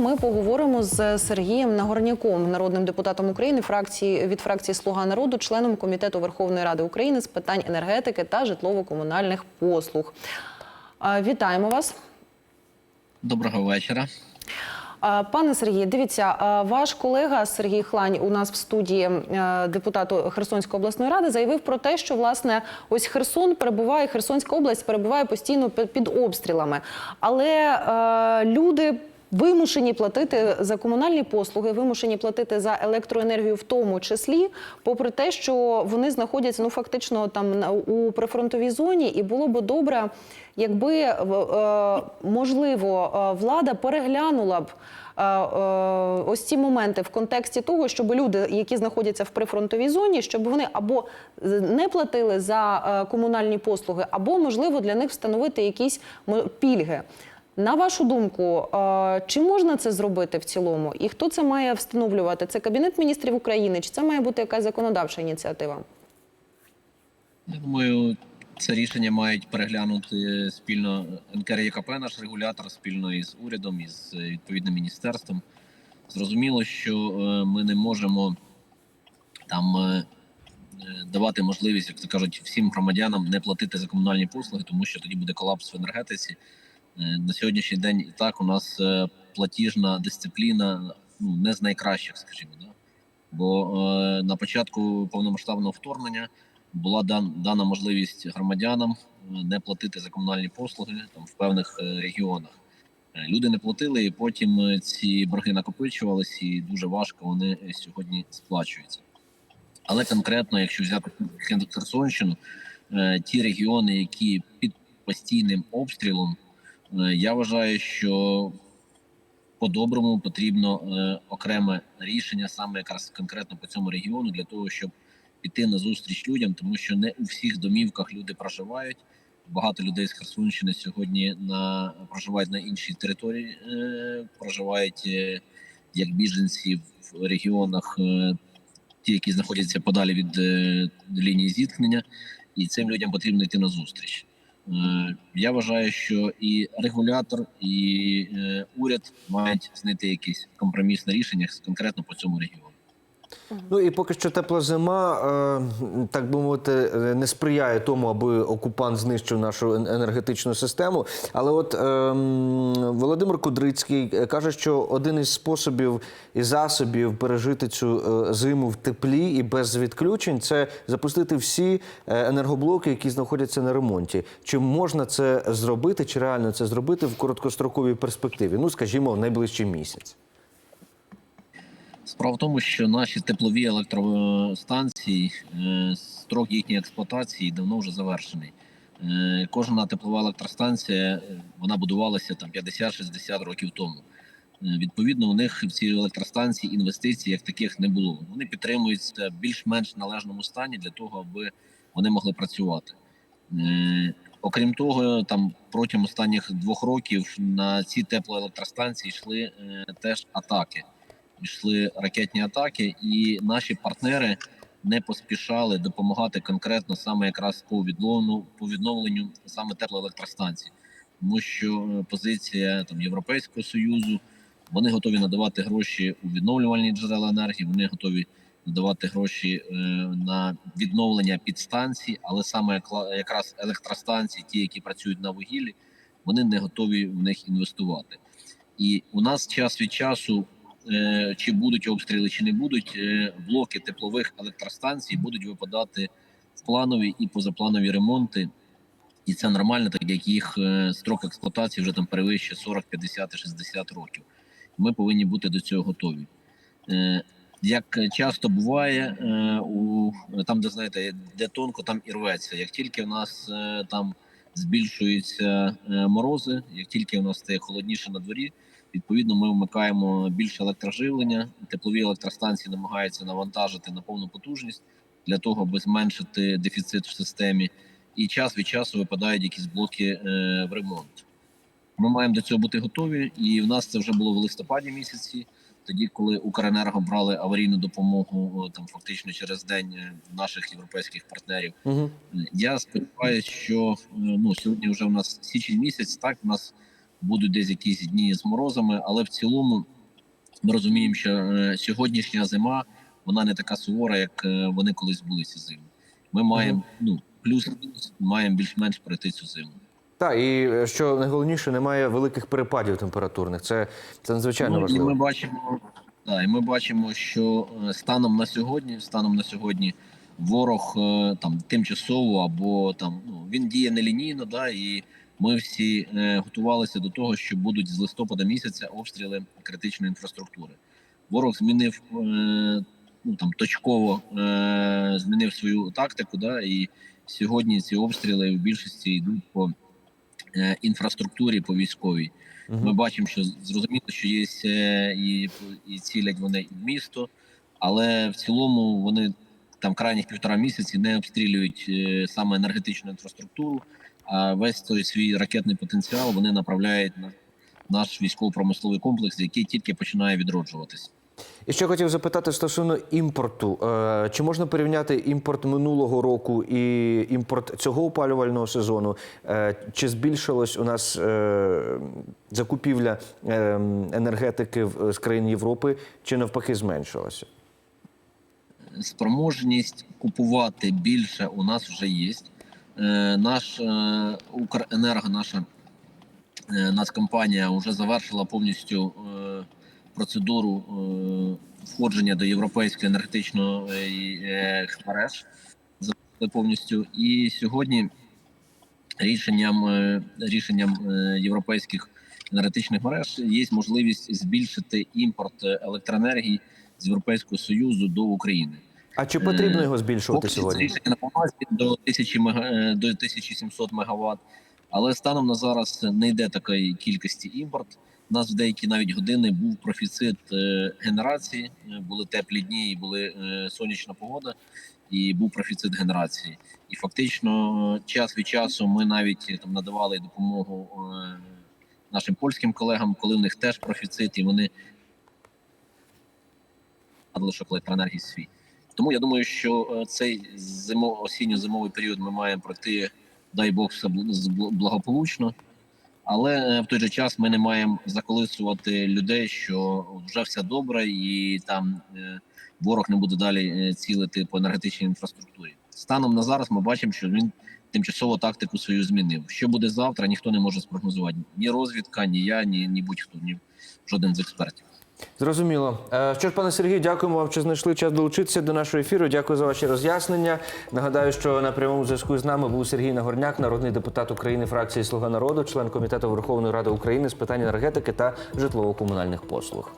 Ми поговоримо з Сергієм Нагорняком, народним депутатом України фракції від фракції Слуга народу, членом комітету Верховної Ради України з питань енергетики та житлово-комунальних послуг. Вітаємо вас. Доброго вечора. Пане Сергій, дивіться, ваш колега Сергій Хлань у нас в студії депутату Херсонської обласної ради заявив про те, що власне ось Херсон перебуває, Херсонська область перебуває постійно під, під обстрілами, але е, люди. Вимушені платити за комунальні послуги, вимушені платити за електроенергію, в тому числі, попри те, що вони знаходяться ну фактично там у прифронтовій зоні, і було б добре, якби е, можливо е, влада переглянула б е, ось ці моменти в контексті того, щоб люди, які знаходяться в прифронтовій зоні, щоб вони або не платили за комунальні послуги, або можливо для них встановити якісь пільги. На вашу думку, чи можна це зробити в цілому? І хто це має встановлювати? Це Кабінет міністрів України, чи це має бути якась законодавча ініціатива? Я думаю, це рішення мають переглянути спільно НКРЄКП, наш регулятор, спільно із урядом, із е, відповідним міністерством. Зрозуміло, що е, ми не можемо там е, давати можливість, як то кажуть, всім громадянам не платити за комунальні послуги, тому що тоді буде колапс в енергетиці. Е, На сьогоднішній день і так у нас е, платіжна дисципліна ну, не з найкращих, скажімо. Да? Бо е, на початку повномасштабного вторгнення була дан, дана можливість громадянам е, не платити за комунальні послуги там в певних регіонах. Люди не платили, і потім ці борги накопичувалися, і дуже важко вони сьогодні сплачуються. Але конкретно, якщо взяти Херсонщину, ті регіони, які під постійним обстрілом, я вважаю, що по-доброму потрібно е, окреме рішення саме якраз конкретно по цьому регіону для того, щоб піти на зустріч людям, тому що не у всіх домівках люди проживають. Багато людей з Херсонщини сьогодні на проживають на іншій території, е, проживають е, як біженці в регіонах, е, ті, які знаходяться подалі від е, лінії зіткнення, і цим людям потрібно йти на зустріч. Е, Я вважаю, що і регулятор, і е, уряд мають знайти якісь компромісне рішення конкретно по цьому регіону. Ну і поки що тепла зима, е, так би мовити, е, не сприяє тому, аби окупант знищив нашу енергетичну систему. Але от е, Володимир Кудрицький каже, що один із способів і засобів пережити цю зиму в теплі і без відключень це запустити всі енергоблоки, які знаходяться на ремонті. Чи можна це зробити, чи реально це зробити в короткостроковій перспективі? Ну, скажімо, в найближчий місяць. Справа в тому, що наші теплові електростанції, е, строк їхньої експлуатації давно вже завершений. Е, Кожна теплова електростанція е, вона будувалася там 50-60 років тому. Відповідно, у них в ці електростанції інвестицій як таких не було. Вони підтримуються в більш-менш належному стані для того, аби вони могли працювати. Окрім того, там протягом останніх двох років на ці теплоелектростанції йшли теж атаки йшли ракетні атаки, і наші партнери не поспішали допомагати конкретно саме якраз по відновленню по відновленню саме теплоелектростанцій, тому що е, позиція там Європейського союзу вони готові надавати гроші у відновлювальні джерела енергії. Вони готові надавати гроші е, на відновлення підстанцій, але саме якраз електростанції, ті, які працюють на вугіллі, вони не готові в них інвестувати. І у нас час від часу чи будуть обстріли, чи не будуть, е, блоки теплових електростанцій будуть випадати в планові і позапланові ремонти. І це нормально, так як їх е, строк експлуатації вже там перевищує 40, 50, 60 років. Ми повинні бути до цього готові. Е, Як часто буває, е, у там, де знаєте, де тонко, там і рветься. Як тільки в нас е, там збільшуються е, морози, як тільки в нас стає холодніше на дворі, Відповідно, ми вмикаємо більше електроживлення. Теплові електростанції намагаються навантажити на повну потужність для того, аби зменшити дефіцит в системі. І час від часу випадають якісь блоки е, в ремонт. Ми маємо до цього бути готові, і в нас це вже було в листопаді місяці. Тоді, коли Укренерго брали аварійну допомогу там фактично через день е, наших європейських партнерів. Угу. Я сподіваюся, що е, ну сьогодні вже у нас січень місяць. Так у нас будуть десь якісь дні з морозами, але в цілому ми розуміємо, що е, сьогоднішня зима вона не така сувора, як е, вони колись були ці зими. Ми маємо ну плюс-мінус маємо більш-менш пройти цю зиму. Так, і е, що найголовніше, немає великих перепадів температурних. Це, це надзвичайно Ну, і важливо. ми бачимо, да, і ми бачимо, що станом на сьогодні, станом на сьогодні, ворог там тимчасово або там ну він діє нелінійно, да, і ми всі е, готувалися до того, що будуть з листопада місяця обстріли критичної інфраструктури. Ворог змінив е, ну там точково е, змінив свою тактику, да, і сьогодні ці обстріли в більшості йдуть по інфраструктурі, по військовій. Мгм. Ми бачимо, що зрозуміло, що є і, і цілять вони і в місто, але в цілому вони там крайніх півтора місяці не обстрілюють саме енергетичну інфраструктуру, весь той свій ракетний потенціал вони направляють на наш військово-промисловий комплекс, який тільки починає відроджуватись. І ще хотів запитати стосовно імпорту. Е, Чи можна порівняти імпорт минулого року і імпорт цього опалювального сезону? Е, Чи збільшилась у нас е, закупівля енергетики з країн Європи, чи навпаки зменшилася? спроможність купувати більше у нас вже є. Е, Наш е, Укренерго, наша е, нацкомпанія вже завершила повністю процедуру входження до європейської енергетичної мереж повністю. І сьогодні рішенням, рішенням європейських енергетичних мереж є можливість збільшити імпорт електроенергії з Європейського Союзу до України. А чи потрібно його збільшувати Поки це сьогодні? рішення на бумазі до 1000 мега, е, до 1700 мегаватт. Але станом на зараз не йде такої кількості імпорт. У нас в деякі навіть години був профіцит е, генерації. Е, Були теплі дні, і були сонячна погода, і був профіцит генерації. І фактично, час від часу ми навіть там надавали допомогу нашим польським колегам, коли в них теж профіцит, і вони надлишок електроенергії свій. Тому я думаю, що е, цей зимо осінньо-зимовий період ми маємо пройти, дай Бог, все благополучно. Але е, в той же час ми не маємо заколисувати людей, що вже все добре, і там е, ворог не буде далі цілити по енергетичній інфраструктурі. Станом на зараз ми бачимо, що він тимчасово тактику свою змінив. Що буде завтра, ніхто не може спрогнозувати. Ні розвідка, ні я, ні, ні будь-хто, ні жоден з експертів. Зрозуміло. Е, Що ж, пане Сергію, дякуємо вам, що знайшли час долучитися до нашого ефіру. Дякую за ваші роз'яснення. Нагадаю, що на прямому зв'язку з нами був Сергій Нагорняк, народний депутат України, фракції Слуга народу, член комітету Верховної Ради України з питань енергетики та житлово-комунальних послуг.